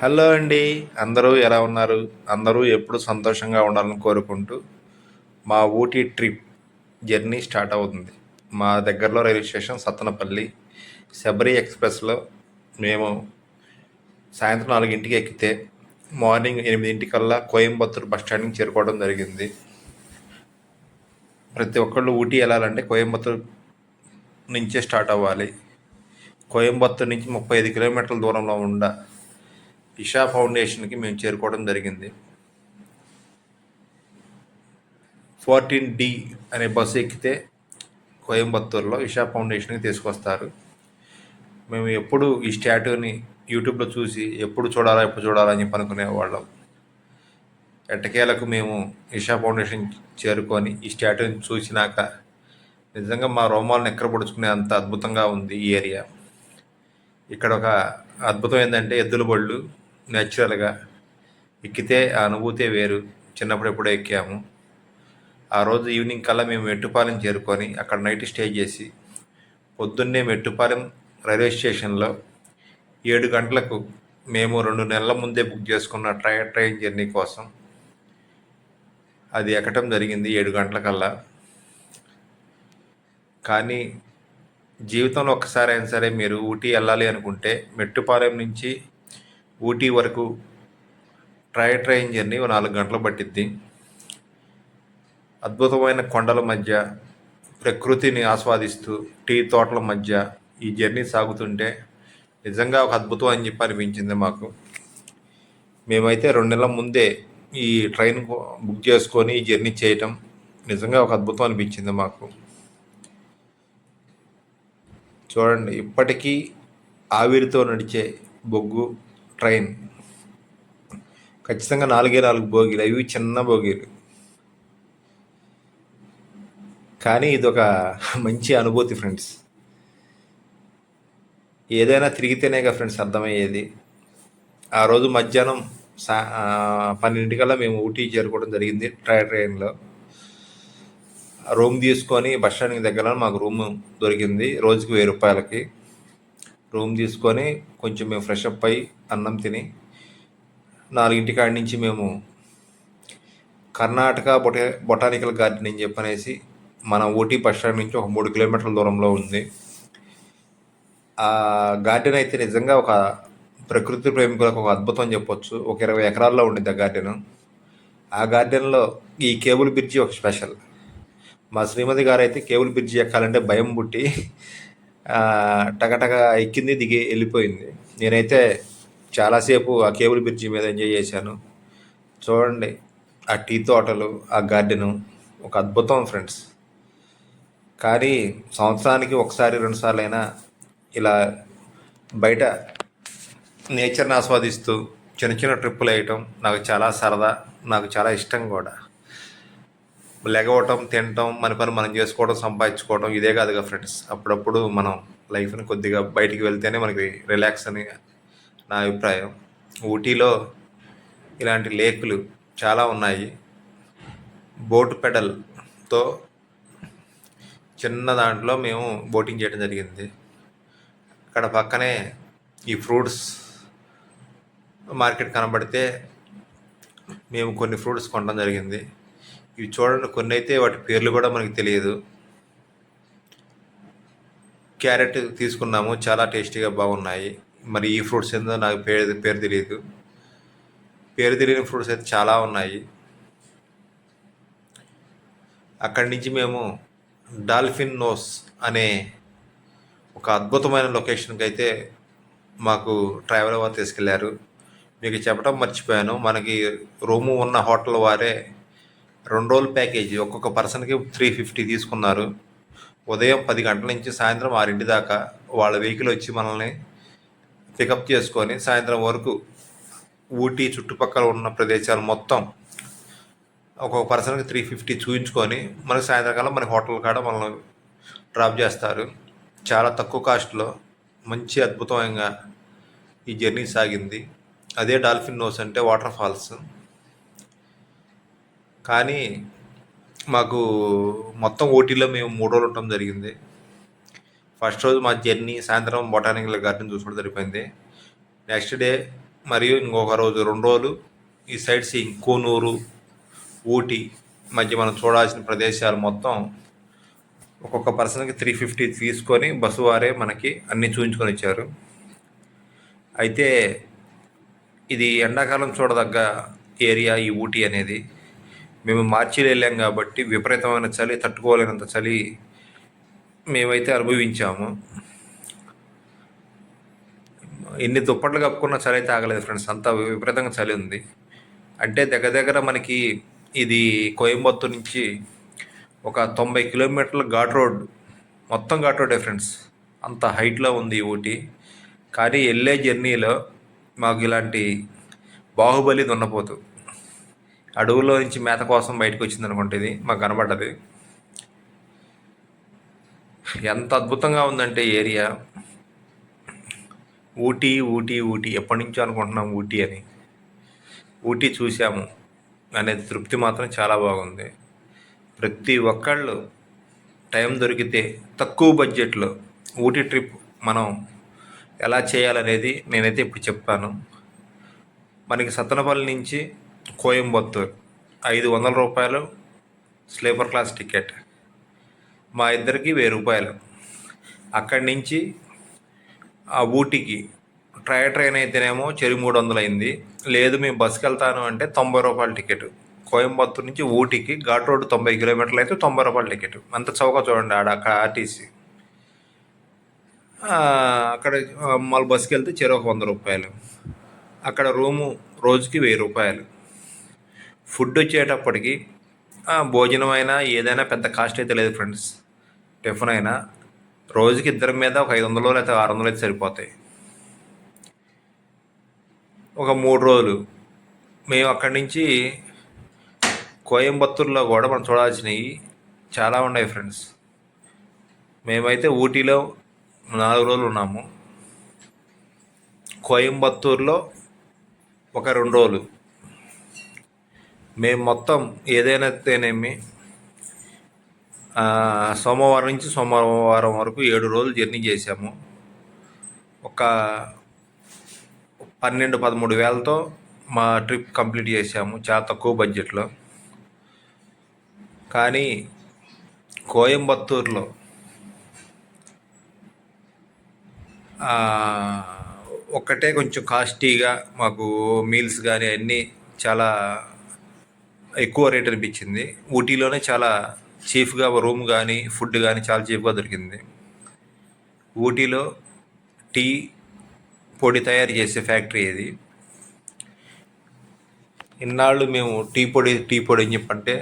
Hello అండి. అందరూ ఎలా ఉన్నారు? అందరూ ఎప్పుడు సంతోషంగా ఉండాలని కోరుకుంటూ మా ఊటీ ట్రిప్ జర్నీ స్టార్ట్ అవుతుంది. మా దగ్గరలో రైల్వే స్టేషన్ సత్తనపల్లి శబరి ఎక్స్ప్రెస్లో మేము సాయంత్రం నాలుగింటికి ఎక్కితే మార్నింగ్ ఎనిమిదింటికల్లా కోయంబత్తూరు బస్ స్టాండ్కి చేరుకోవడం జరిగింది. ప్రతి ఒక్కళ్ళు ఊటీ వెళ్ళాలంటే కోయంబత్తూరు నుంచే స్టార్ట్ అవ్వాలి. కోయంబత్తూరు నుంచి ముప్పై ఐదు కిలోమీటర్ల దూరంలో ఉండ ఇషా ఫౌండేషన్కి మేము చేరుకోవడం జరిగింది. ఫోర్టీన్ డి అనే బస్సు ఎక్కితే కోయంబత్తూరులో ఇషా ఫౌండేషన్కి తీసుకొస్తారు. మేము ఎప్పుడు ఈ స్టాట్యూని యూట్యూబ్లో చూసి ఎప్పుడు చూడాలా ఎప్పుడు చూడాలా అని చెప్పి అనుకునేవాళ్ళం ఎట్టకేలకు మేము ఇషా ఫౌండేషన్ చేరుకొని ఈ స్టాట్యూని చూసినాక నిజంగా మా రోమాలను ఎక్కడపడుచుకునే అంత అద్భుతంగా ఉంది ఈ ఏరియా. ఇక్కడ ఒక అద్భుతం ఏంటంటే ఎద్దుల బళ్ళు న్యాచురల్గా ఎక్కితే ఆ అనుభూతే వేరు. చిన్నప్పుడు ఎప్పుడో ఎక్కాము. ఆ రోజు ఈవినింగ్ కల్లా మేము మెట్టుపాలెం చేరుకొని అక్కడ నైట్ స్టే చేసి పొద్దున్నే మెట్టుపాలెం రైల్వే స్టేషన్లో ఏడు గంటలకు మేము రెండు నెలల ముందే బుక్ చేసుకున్న ట్రై ట్రైన్ జర్నీ కోసం అది ఎక్కటం జరిగింది ఏడు గంటలకల్లా. కానీ జీవితంలో ఒక్కసారి అయినా సరే మీరు ఊటీ వెళ్ళాలి అనుకుంటే మెట్టుపాలెం నుంచి ఊటీ వరకు ట్రై ట్రైన్ జర్నీ నాలుగు గంటలు పట్టిద్ది. అద్భుతమైన కొండల మధ్య ప్రకృతిని ఆస్వాదిస్తూ టీ తోటల మధ్య ఈ జర్నీ సాగుతుంటే నిజంగా ఒక అద్భుతం అని చెప్పి అనిపించింది మాకు. మేమైతే రెండు నెలల ముందే ఈ ట్రైన్ బుక్ చేసుకొని ఈ జర్నీ చేయటం నిజంగా ఒక అద్భుతం అనిపించింది మాకు. చూడండి ఇప్పటికీ ఆవిరితో నడిచే బొగ్గు ట్రైన్. ఖచ్చితంగా నాలుగే నాలుగు బోగీలు. అవి చిన్న బోగీలు. కానీ ఇది ఒక మంచి అనుభూతి ఫ్రెండ్స్. ఏదైనా తిరిగితేనేగా ఫ్రెండ్స్ అర్థమయ్యేది. ఆ రోజు మధ్యాహ్నం సా పన్నెండింటికల్లా మేము ఊటీ చేరుకోవడం జరిగింది ట్రై ట్రైన్లో. రూమ్ తీసుకొని బస్ స్టాండ్ దగ్గర మాకు రూమ్ దొరికింది. రోజుకి వెయ్యి రూపాయలకి. రూమ్ తీసుకొని కొంచెం మేము ఫ్రెష్ అప్ అయ్యి అన్నం తిని నాలుగింటి కాడి నుంచి మేము కర్ణాటక బొటా బొటానికల్ గార్డెన్ అని చెప్పనేసి మన ఊటీ బస్ స్టాండ్ నుంచి ఒక మూడు కిలోమీటర్ల దూరంలో ఉంది. ఆ గార్డెన్ అయితే నిజంగా ఒక ప్రకృతి ప్రేమికులకు ఒక అద్భుతం అని చెప్పొచ్చు. ఒక ఇరవై ఎకరాల్లో ఉండిద్ది ఆ గార్డెన్. ఆ గార్డెన్లో ఈ కేబుల్ బ్రిడ్జి ఒక స్పెషల్. మా శ్రీమతి గారు అయితే కేబుల్ బ్రిడ్జి ఎక్కాలంటే భయం పుట్టి టగటగా ఎక్కింది దిగి వెళ్ళిపోయింది. నేనైతే చాలాసేపు ఆ కేబుల్ బ్రిడ్జి మీద ఎంజాయ్ చేశాను. చూడండి ఆ టీ తోటలు ఆ గార్డెను ఒక అద్భుతం ఫ్రెండ్స్. కానీ సంవత్సరానికి ఒకసారి రెండుసార్లు అయినా ఇలా బయట నేచర్ని ఆస్వాదిస్తూ చిన్న చిన్న ట్రిప్పులు వేయటం నాకు చాలా సరదా నాకు చాలా ఇష్టం కూడా. లెగవటం తినటం మన పని మనం చేసుకోవడం సంపాదించుకోవడం ఇదే కాదుగా ఫ్రెండ్స్ అప్పుడప్పుడు మనం లైఫ్ని కొద్దిగా బయటికి వెళ్తేనే మనకి రిలాక్స్ అని నా అభిప్రాయం. ఊటీలో ఇలాంటి లేకులు చాలా ఉన్నాయి. బోట్ పెడల్తో చిన్న దాంట్లో మేము బోటింగ్ చేయడం జరిగింది. అక్కడ పక్కనే ఈ ఫ్రూట్స్ మార్కెట్ కనబడితే మేము కొన్ని ఫ్రూట్స్ కొనడం జరిగింది. ఇవి చూడండి కొన్ని అయితే వాటి పేర్లు కూడా మనకి తెలియదు. క్యారెట్ తీసుకున్నాము చాలా టేస్టీగా బాగున్నాయి. మరి ఈ ఫ్రూట్స్ ఏందో నాకు పేరు పేరు తెలియదు పేరు తెలియని ఫ్రూట్స్ అయితే చాలా ఉన్నాయి. అక్కడి నుంచి మేము డాల్ఫిన్ నోస్ అనే ఒక అద్భుతమైన లొకేషన్కి అయితే మాకు ట్రావెల్ వారు తీసుకెళ్ళారు. మీకు చెప్పడం మర్చిపోయాను. మనకి రూము ఉన్న హోటల్ వారే రెండు రోజుల ప్యాకేజీ. ఒక్కొక్క పర్సన్కి త్రీ ఫిఫ్టీ తీసుకున్నారు. ఉదయం పది గంటల నుంచి సాయంత్రం ఆరింటి దాకా వాళ్ళ వెహికల్ వచ్చి మనల్ని పికప్ చేసుకొని సాయంత్రం వరకు ఊటీ చుట్టుపక్కల ఉన్న ప్రదేశాలు మొత్తం ఒక్కొక్క పర్సన్కి త్రీ ఫిఫ్టీ చూపించుకొని మనకి సాయంత్రం మన హోటల్ కాడ మనల్ని డ్రాప్ చేస్తారు. చాలా తక్కువ కాస్ట్లో మంచి అద్భుతంగా ఈ జర్నీ సాగింది. అదే డాల్ఫిన్ నోస్ అంటే వాటర్ ఫాల్స్. కానీ మాకు మొత్తం ఓటీలో మేము మూడు రోజులు ఉండటం జరిగింది. ఫస్ట్ రోజు మా జర్నీ సాయంత్రం బొటానికల్ గార్డెన్ చూసుకోవడం సరిపోయింది నెక్స్ట్ డే మరియు ఇంకొక రోజు రెండు రోజులు ఈ సైడ్ సీయింగ్ కూనూరు ఊటీ మధ్య మనం చూడాల్సిన ప్రదేశాలు మొత్తం ఒక్కొక్క పర్సన్కి త్రీ ఫిఫ్టీ తీసుకొని బస్సు వారే మనకి అన్నీ చూపించుకొని ఇచ్చారు అయితే ఇది ఎండాకాలం చూడదగ్గ ఏరియా ఈ ఊటీ అనేది. మేము మార్చిలో వెళ్ళాం కాబట్టి విపరీతమైన చలి తట్టుకోలేనంత చలి మేమైతే అనుభవించాము. ఎన్ని దుప్పట్లు కప్పుకున్నా చలి అయితే ఆగలేదు ఫ్రెండ్స్ అంత విపరీతంగా చలి ఉంది. అంటే దగ్గర దగ్గర మనకి ఇది కోయంబత్తూరు నుంచి ఒక తొంభై కిలోమీటర్ల ఘాట్ రోడ్ మొత్తం ఘాట్ రోడ్డే ఫ్రెండ్స్. అంత హైట్లో ఉంది ఊటీ. కానీ వెళ్ళే జర్నీలో మాకు ఇలాంటి బాహుబలి దున్నపోతు. అడవుల్లో నుంచి మేత కోసం బయటకు వచ్చింది అనుకుంటే ఇది మాకు కనబడ్డది. ఎంత అద్భుతంగా ఉందంటే ఏరియా. ఊటీ ఊటీ ఊటీ. ఎప్పటి నుంచో అనుకుంటున్నాం ఊటీ అని. ఊటీ చూసాము అనే తృప్తి మాత్రం చాలా బాగుంది. ప్రతి ఒక్కళ్ళు టైం దొరికితే తక్కువ బడ్జెట్లో ఊటీ ట్రిప్ మనం ఎలా చేయాలనేది నేనైతే ఇప్పుడు చెప్తాను. మనకి సత్తనపల్లి నుంచి కోయంబత్తూర్. ఐదు వందల రూపాయలు స్లీపర్ క్లాస్ టికెట్. మా ఇద్దరికి వెయ్యి రూపాయలు. అక్కడి నుంచి ఆ ఊటీకి ట్రై ట్రైన్ అయితేనేమో చెరి మూడు వందలు అయింది. లేదు మేము బస్సుకి వెళ్తాను అంటే తొంభై రూపాయల టికెట్. కోయంబత్తూర్ నుంచి ఊటీకి ఘాట్ రోడ్ తొంభై కిలోమీటర్లు అయితే తొంభై రూపాయల టికెట్. అంత చౌక చూడండి ఆడ అక్కడ ఆర్టీసీ. అక్కడ మళ్ళీ బస్సుకి వెళ్తే చెరు ఒక వంద రూపాయలు. అక్కడ రూము రోజుకి వెయ్యి రూపాయలు. ఫుడ్ వచ్చేటప్పటికి భోజనం అయినా ఏదైనా పెద్ద కాస్ట్ అయితే లేదు ఫ్రెండ్స్. టిఫిన్ అయినా రోజుకి ఇద్దరి మీద ఒక ఐదు వందలు లేకపోతే ఆరు వందలు అయితే సరిపోతాయి. ఒక మూడు రోజులు మేము అక్కడి నుంచి కోయంబత్తూరులో కూడా మనం చూడాల్సినవి చాలా ఉన్నాయి ఫ్రెండ్స్. మేమైతే ఊటీలో నాలుగు రోజులు ఉన్నాము. కోయంబత్తూరులో ఒక రెండు రోజులు. మేము మొత్తం ఏదైనానేమి ఆ, సోమవారం నుంచి సోమవారం వరకు ఏడు రోజులు జర్నీ చేశాము. ఒక పన్నెండు పదమూడు వేలతో మా ట్రిప్ కంప్లీట్ చేశాము చాలా తక్కువ బడ్జెట్లో. కానీ కోయంబత్తూరులో ఒకటే ఒక్కటే కొంచెం కాస్ట్లీగా మాకు మీల్స్ కానీ అన్నీ చాలా ఎక్కువ రేట్ అనిపించింది. ఊటీలోనే చాలా చీఫ్గా రూమ్ కానీ ఫుడ్ కానీ చాలా చీఫ్గా దొరికింది. ఊటీలో టీ పొడి తయారు చేసే ఫ్యాక్టరీ ఇది ఇన్నాళ్ళు మేము టీ పొడి టీ పొడి అని చెప్పంటే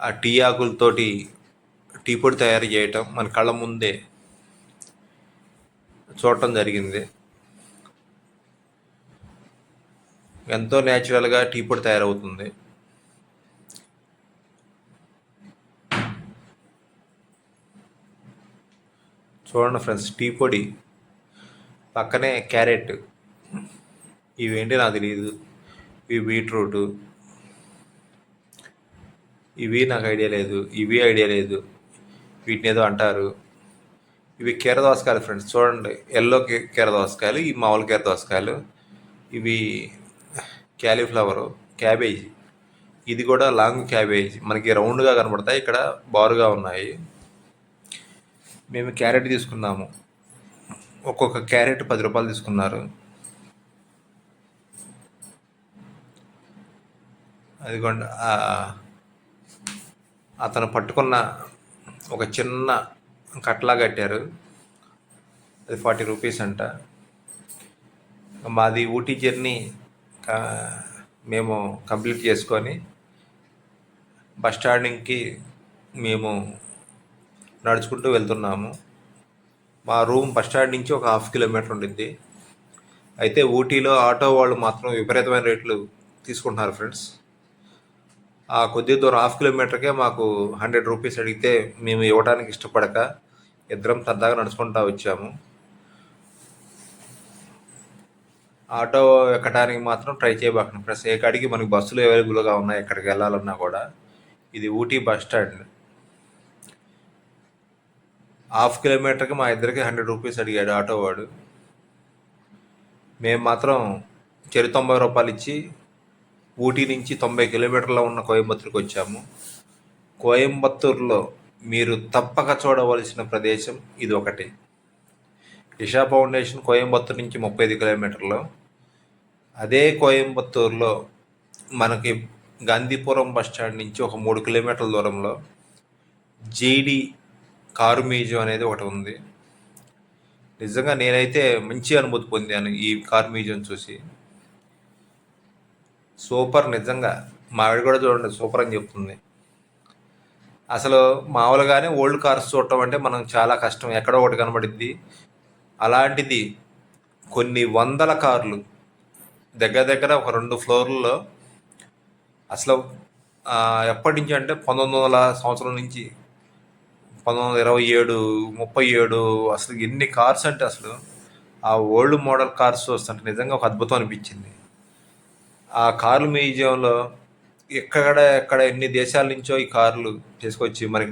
ఆ టీ ఆకులతోటి టీ పొడి తయారు చేయటం మన కళ్ళ ముందే చూడటం జరిగింది. ఎంతో న్యాచురల్గా టీ పొడి తయారవుతుంది. చూడండి ఫ్రెండ్స్ టీ పొడి పక్కనే క్యారెట్. ఇవేంటి నాకు తెలియదు ఇవి బీట్రూట్. ఇవి నాకు ఐడియా లేదు. ఇవి ఐడియా లేదు. వీటిని ఏదో అంటారు. ఇవి కీర దోసకాయలు ఫ్రెండ్స్ చూడండి. ఎల్లో కీర దోసకాయలు ఈ మామూలు కీర దోసకాయలు. ఇవి క్యాలీఫ్లవరు క్యాబేజీ. ఇది కూడా లాంగ్ క్యాబేజీ. మనకి రౌండ్గా కనబడతాయి ఇక్కడ బారుగా ఉన్నాయి. మేము క్యారెట్ తీసుకున్నాము ఒక్కొక్క క్యారెట్ పది రూపాయలు తీసుకున్నారు. అదిగోండి అతను పట్టుకున్న ఒక చిన్న కట్లా కట్టారు. అది ఫార్టీ రూపీస్ అంట. మాది ఊటీ జర్నీ కా- మేము కంప్లీట్ చేసుకొని బస్ స్టాండింగ్కి మేము నడుచుకుంటూ వెళ్తున్నాము. మా రూమ్ బస్ స్టాండ్ నుంచి ఒక హాఫ్ కిలోమీటర్ ఉండిద్ది అయితే ఊటీలో ఆటో వాళ్ళు మాత్రం విపరీతమైన రేట్లు తీసుకుంటున్నారు ఫ్రెండ్స్. ఆ కొద్ది దూరం హాఫ్ కిలోమీటర్కే మాకు హండ్రెడ్ రూపీస్ అడిగితే మేము ఇవ్వడానికి ఇష్టపడక ఇద్దరం సరదాగా నడుచుకుంటా వచ్చాము. ఆటో ఎక్కడానికి మాత్రం ట్రై చేయబాకండి ఫ్రెండ్స్. ఏ కాడికి మనకి బస్సులు అవైలబుల్గా ఉన్నాయి ఎక్కడికి వెళ్ళాలన్నా కూడా. ఇది ఊటీ బస్ స్టాండ్. హాఫ్ కిలోమీటర్కి మా ఇద్దరికి హండ్రెడ్ రూపీస్ అడిగాడు ఆటో వాడు. మేము మాత్రం చెరు తొంభై రూపాయలు ఇచ్చి ఊటీ నుంచి తొంభై కిలోమీటర్ల ఉన్న కోయంబత్తూరుకి వచ్చాము. కోయంబత్తూరులో మీరు తప్పక చూడవలసిన ప్రదేశం ఇది ఒకటి ఇషా ఫౌండేషన్ కోయంబత్తూరు నుంచి ముప్పై ఐదు కిలోమీటర్లు. అదే కోయంబత్తూరులో మనకి గాంధీపురం బస్ స్టాండ్ నుంచి ఒక మూడు కిలోమీటర్ల దూరంలో జేడీ కారు మ్యూజియం అనేది ఒకటి ఉంది. నిజంగా నేనైతే మంచి అనుభూతి పొందాను ఈ కార్ మ్యూజియం చూసి. సూపర్ నిజంగా. మా ఆవిడ కూడా చూడండి సూపర్ అని చెప్తుంది. అసలు మామూలుగానే ఓల్డ్ కార్స్ చూడటం అంటే మనం చాలా కష్టం. ఎక్కడో ఒకటి కనబడిద్ది. అలాంటిది కొన్ని వందల కార్లు దగ్గర దగ్గర ఒక రెండు ఫ్లోర్లలో అసలు ఎప్పటి నుంచి అంటే పంతొమ్మిది వందల సంవత్సరం నుంచి పంతొమ్మిది వందల ఇరవై ఏడు ముప్పై ఏడు అసలు ఎన్ని కార్స్ అంటే అసలు ఆ ఓల్డ్ మోడల్ కార్స్ చూస్తుంటే నిజంగా ఒక అద్భుతం అనిపించింది. ఆ కార్లు మ్యూజియంలో ఎక్కడ ఎక్కడ ఎన్ని దేశాల నుంచో ఈ కార్లు తీసుకొచ్చి మనకి